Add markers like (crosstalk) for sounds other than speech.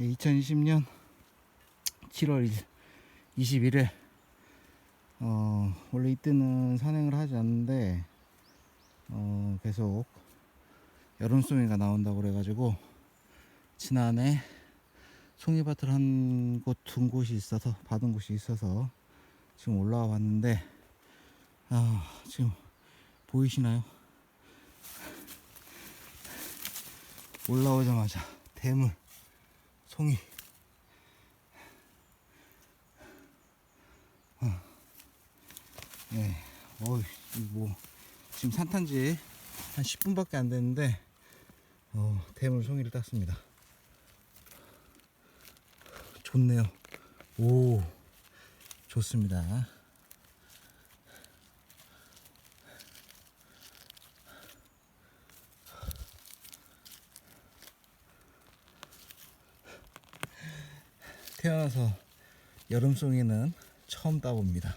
2020년 7월 21일 어, 원래 이때는 산행을 하지 않는데 어, 계속 여름송이가 나온다고 그래가지고 지난해 송이밭을 한 곳 둔 곳이 있어서 받은 곳이 있어서 지금 올라와 봤는데 아 지금 보이시나요? (laughs) 올라오자마자 대물 송이 어. 네, 어이, 뭐, 지금 산탄지 한 10분밖에 안 됐는데, 어, 대물 송이를 땄습니다. 좋네요. 오, 좋습니다. 태어나서 여름송이는 처음 따봅니다.